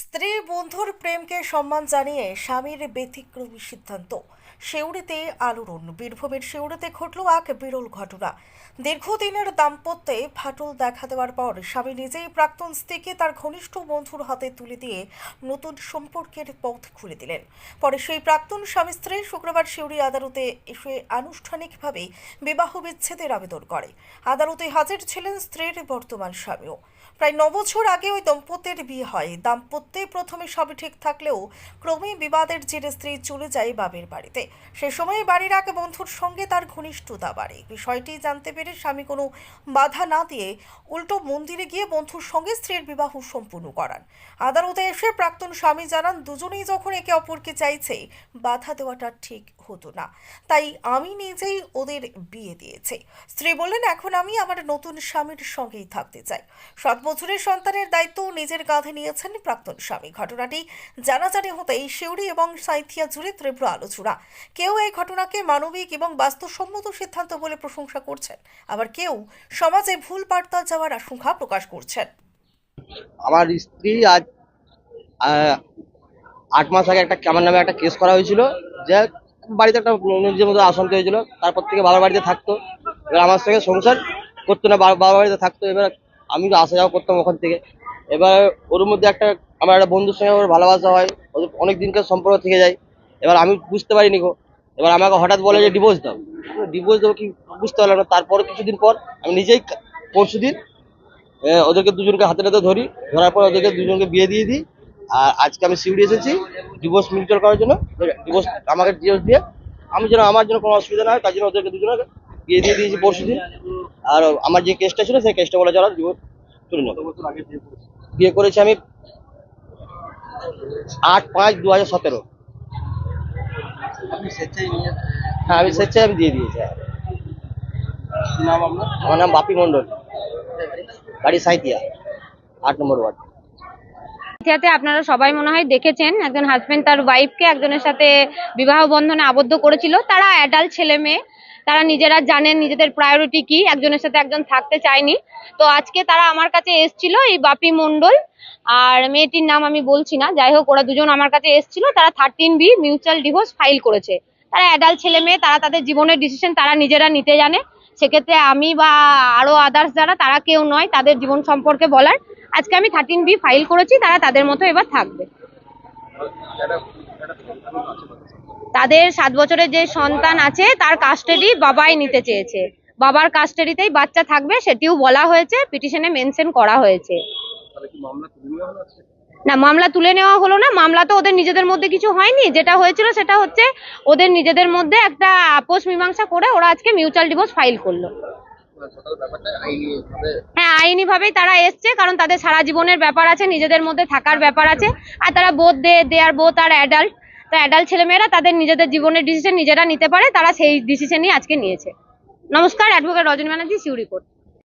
স্ত্রী বন্ধুর প্রেমকে সম্মান জানিয়ে স্বামীর ব্যতিক্রমী সিদ্ধান্ত। সেউড়িতে আলোড়ন। বীরভূমের সেউড়িতে ঘটল এক বিরল ঘটনা। দীর্ঘদিনের দাম্পত্যে ফাটল দেখা দেওয়ার পর স্বামী নিজেই প্রাক্তন স্ত্রীকে তার ঘনিষ্ঠ বন্ধুর হাতে তুলে দিয়ে নতুন সম্পর্কের পথ খুলে দিলেন। পরে সেই প্রাক্তন স্বামী স্ত্রী শুক্রবার সিউড়ি আদালতে এসে আনুষ্ঠানিকভাবে বিবাহ বিচ্ছেদের আবেদন করে। আদালতে হাজির ছিলেন স্ত্রীর বর্তমান স্বামীও। প্রায় ন বছর আগে ওই দম্পতির বিয়ে হয়। দাম্পত্যে প্রথমে সবই ঠিক থাকলেও ক্রমে বিবাদের জেরে স্ত্রী চলে যায় বাবের বাড়িতে। সে সময় বাড়ির আগে বন্ধুর সঙ্গে তার ঘনিষ্ঠতা বাড়ে। বিষয়টি জানতে পেরে স্বামী কোনো বাধা না দিয়ে উল্টো মন্দিরে গিয়ে বন্ধুর সঙ্গে স্ত্রীর বিবাহ সম্পূর্ণ করান। আদালতে এসে প্রাক্তন স্বামী জানান, দুজনেই যখন একে অপরকে চাইছে, বাধা দেওয়াটা ঠিক হতো না। তাই আমি নিজেই ওদের বিয়ে দিয়েছি। স্ত্রী বললেন, এখন আমি আমার নতুন স্বামীর সঙ্গেই থাকতে চাই। সাত বছরের সন্তানের দায়িত্ব নিজের কাঁধে নিয়েছেন প্রাক্তন স্বামী। ঘটনাটি জানাজানি হতেই শিউরি এবং সাইথিয়া জুড়ে তীব্র আলোচনা। কেউ এই ঘটনাকে মানবিক এবং বাস্তবসম্মত সিদ্ধান্ত বলে প্রশংসা করছেন। আবার কেউ সমাজে ভুল বার্তা যাওয়ার আশঙ্কা প্রকাশ করছেন। আমার স্ত্রী আজ আট মাস আগে একটা, আমার নামে একটা কেস করা হয়েছিল যে বাড়িতে একটা নিজের মতো অশান্তি হয়েছিল। তারপর থেকে বাবার বাড়িতে থাকতো। এবার আমার সঙ্গে সংসার করতো না বাবার বাড়িতে থাকতো। এবার আমি তো আসা যাওয়া করতাম ওখান থেকে। এবার ওর মধ্যে একটা আমার একটা বন্ধুর সঙ্গে ওর ভালোবাসা হয়। ওদের অনেক দিনকার সম্পর্ক থেকে যায়। এবার আমি বুঝতে পারিনি গো। এবার আমাকে হঠাৎ বলে যে ডিভোর্স দাও। ডিভোর্স দেবো কি? বুঝতে পারলাম না। তারপরে কিছুদিন পর আমি নিজেই পরশু দিন ওদেরকে দুজনকে হাতে হাতে ধরি। ধরার পর ওদেরকে দুজনকে বিয়ে দিয়ে দিই। আর আজকে আমি শিউড়ি এসেছি ডিভোর্স মিউচুয়াল করার জন্য। ডিভোর্স আমাকে ডিভোর্স দিয়ে আমি যেন আমার জন্য কোনো অসুবিধা না হয় তার জন্য ওদেরকে দুজনকে বিয়ে দিয়ে দিয়েছি পরশু দিন আর আমার যে কেসটা ছিল সেই কেসটা বলে চলো ডিভোর্স তুলে নেব। বিয়ে করেছি আমি আট পাঁচ দু হাজার সতেরো। হ্যাঁ আমি স্বেচ্ছায় আমি দিয়ে দিয়েছি। আমার নাম বাপি মন্ডল বাড়ি সাঁইতিয়া আট নম্বর ওয়ার্ড। ইতিহাসে আপনারা সবাই মনে হয় দেখেছেন, একজন হাজবেন্ড তার ওয়াইফকে একজনের সাথে বিবাহ বন্ধনে আবদ্ধ করেছিল। তারা অ্যাডাল্ট ছেলে মেয়ে, তারা নিজেরা জানেন নিজেদের প্রায়োরিটি কি, একজনের সাথে একজন থাকতে চায়নি। তো আজকে তারা আমার কাছে এসছিল এই বাপি মণ্ডল, আর মেয়েটির নাম আমি বলছি না, যাই হোক ওরা দুজন আমার কাছে এসছিল, তারা thirteen B mutual divorce file করেছে। তারা অ্যাডাল্ট ছেলে মেয়ে, তারা তাদের জীবনের ডিসিশন তারা নিজেরা নিতে জানে। সেক্ষেত্রে আমি বা আরও আদার্স যারা, তারা কেউ নয়, তাদের জীবন সম্পর্কে বলার। আজকে আমি থার্টিন বি ফাইল করেছি, তারা তাদের মতো এবার থাকবে। তাদের সাত বছরের যে সন্তান আছে, তার কাস্টাডি বাবাই নিতে চেয়েছে। বাবার কাস্টাডিতেই বাচ্চা থাকবে, সেটিও বলা হয়েছে পিটিশনে মেনশন করা হয়েছে। না, মামলা তুলে নেওয়া হলো না, মামলা তো ওদের নিজেদের মধ্যে কিছু হয়নি। যেটা হয়েছিল সেটা হচ্ছে, ওদের নিজেদের মধ্যে একটা আপোষ মীমাংসা করে ওরা আজকে মিউচুয়াল ডিভোর্স ফাইল করল। হ্যাঁ আইনি ভাবেই তারা এসছে, কারণ তাদের সারা জীবনের ব্যাপার আছে, নিজেদের মধ্যে থাকার ব্যাপার আছে। আর তারা বোধ দে আর বোধ আর অ্যাডাল্ট তো অ্যাডাল্ট ছেলেমেয়েরা তাদের নিজেদের জীবনের ডিসিশন নিজেরা নিতে পারে, তারা সেই ডিসিশনই আজকে নিয়েছে। নমস্কার অ্যাডভোকেট রজনী ব্যানার্জি সিউড়ি কোর্ট